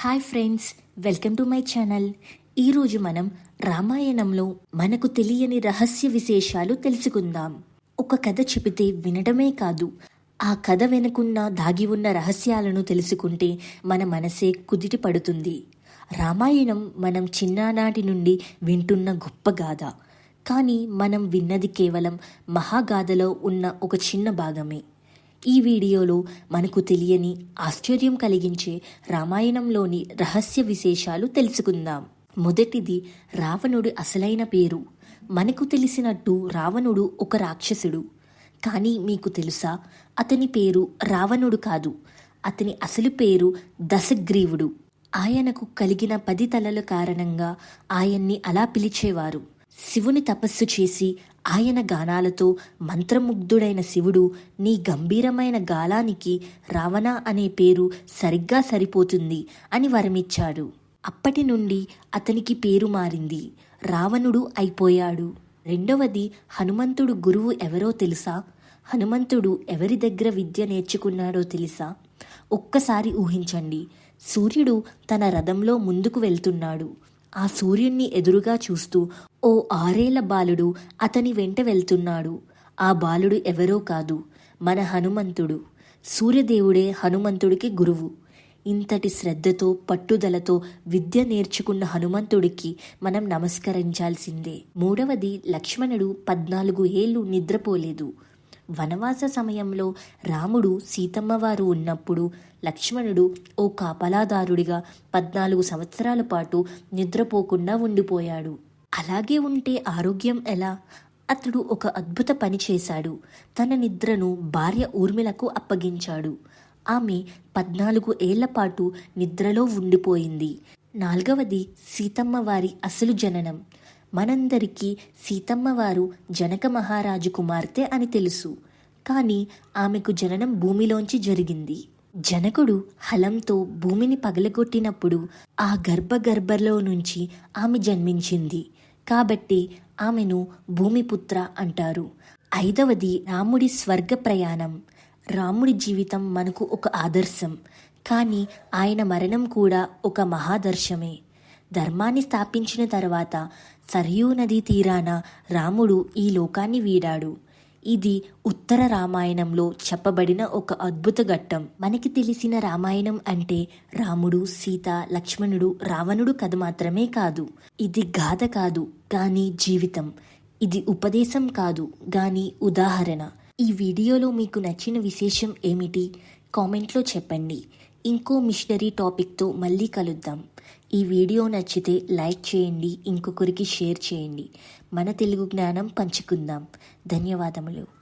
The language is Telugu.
Hi friends welcome to my channel. ఈరోజు మనం రామాయణంలో మనకు తెలియని రహస్య విశేషాలు తెలుసుకుందాం. ఒక కథ చెబితే వినడమే కాదు ఆ కథ వెనుకున్న దాగి ఉన్న రహస్యాలను తెలుసుకుంటే మన మనసే కుదిటి పడుతుంది. రామాయణం మనం చిన్ననాటి నుండి వింటున్న గొప్ప గాథ. కానీ మనం విన్నది కేవలం మహాగాథలో ఉన్న ఒక చిన్న భాగమే. ఈ వీడియోలో మనకు తెలియని ఆశ్చర్యం కలిగించే రామాయణంలోని రహస్య విశేషాలు తెలుసుకుందాం. మొదటిది రావణుడి అసలైన పేరు. మనకు తెలిసినట్టు రావణుడు ఒక రాక్షసుడు. కానీ మీకు తెలుసా అతని పేరు రావణుడు కాదు. అతని అసలు పేరు దశగ్రీవుడు. ఆయనకు కలిగిన పది తలల కారణంగా ఆయన్ని అలా పిలిచేవారు. శివుని తపస్సు చేసి ఆయన గానాలతో మంత్రముగ్ధుడైన శివుడు నీ గంభీరమైన గాలానికి రావణ అనే పేరు సరిగ్గా సరిపోతుంది అని వరమిచ్చాడు. అప్పటి నుండి అతనికి పేరు మారింది. రావణుడు అయిపోయాడు. రెండవది హనుమంతుడు గురువు ఎవరో తెలుసా? హనుమంతుడు ఎవరి దగ్గర విద్య నేర్చుకున్నాడో తెలుసా? ఒక్కసారి ఊహించండి. సూర్యుడు తన రథంలో ముందుకు వెళ్తున్నాడు. ఆ సూర్యుణ్ణి ఎదురుగా చూస్తూ ఓ ఆరేళ్ళ బాలుడు అతని వెంట వెళ్తున్నాడు. ఆ బాలుడు ఎవరో కాదు మన హనుమంతుడు. సూర్యదేవుడే హనుమంతుడికి గురువు. ఇంతటి శ్రద్ధతో పట్టుదలతో విద్య నేర్చుకున్న హనుమంతుడికి మనం నమస్కరించాల్సిందే. మూడవది లక్ష్మణుడు పద్నాలుగు ఏళ్ళు నిద్రపోలేదు. వనవాస సమయంలో రాముడు సీతమ్మ వారు ఉన్నప్పుడు లక్ష్మణుడు ఓ కాపలాదారుడిగా పద్నాలుగు సంవత్సరాల పాటు నిద్రపోకుండా ఉండిపోయాడు. అలాగే ఉంటే ఆరోగ్యం ఎలా? అతడు ఒక అద్భుత పని చేశాడు. తన నిద్రను భార్య ఊర్మిళకు అప్పగించాడు. ఆమె పద్నాలుగు ఏళ్ళ పాటు నిద్రలో ఉండిపోయింది. నాల్గవది సీతమ్మ వారి అసలు జననం. మనందరికీ సీతమ్మ వారు జనక మహారాజు కుమార్తె అని తెలుసు. కానీ ఆమెకు జననం భూమిలోంచి జరిగింది. జనకుడు హలంతో భూమిని పగలగొట్టినప్పుడు ఆ గర్భగర్భలో నుంచి ఆమె జన్మించింది. కాబట్టి ఆమెను భూమిపుత్ర అంటారు. ఐదవది రాముడి స్వర్గ ప్రయాణం. రాముడి జీవితం మనకు ఒక ఆదర్శం. కానీ ఆయన మరణం కూడా ఒక మహాదర్శమే. ధర్మాన్ని స్థాపించిన తర్వాత సరయూ నదీ తీరాన రాముడు ఈ లోకాన్ని వీడాడు. ఇది ఉత్తర రామాయణంలో చెప్పబడిన ఒక అద్భుత ఘట్టం. మనకి తెలిసిన రామాయణం అంటే రాముడు సీత లక్ష్మణుడు రావణుడు కథ మాత్రమే కాదు. ఇది గాథ కాదు కానీ జీవితం. ఇది ఉపదేశం కాదు గాని ఉదాహరణ. ఈ వీడియోలో మీకు నచ్చిన విశేషం ఏమిటి? కామెంట్లో చెప్పండి. ఇంకో మిషనరీ టాపిక్తో మళ్ళీ కలుద్దాం. ఈ వీడియో నచ్చితే లైక్ చేయండి ఇంకొకరికి షేర్ చేయండి. మన తెలుగు జ్ఞానం పంచుకుందాం. ధన్యవాదములు.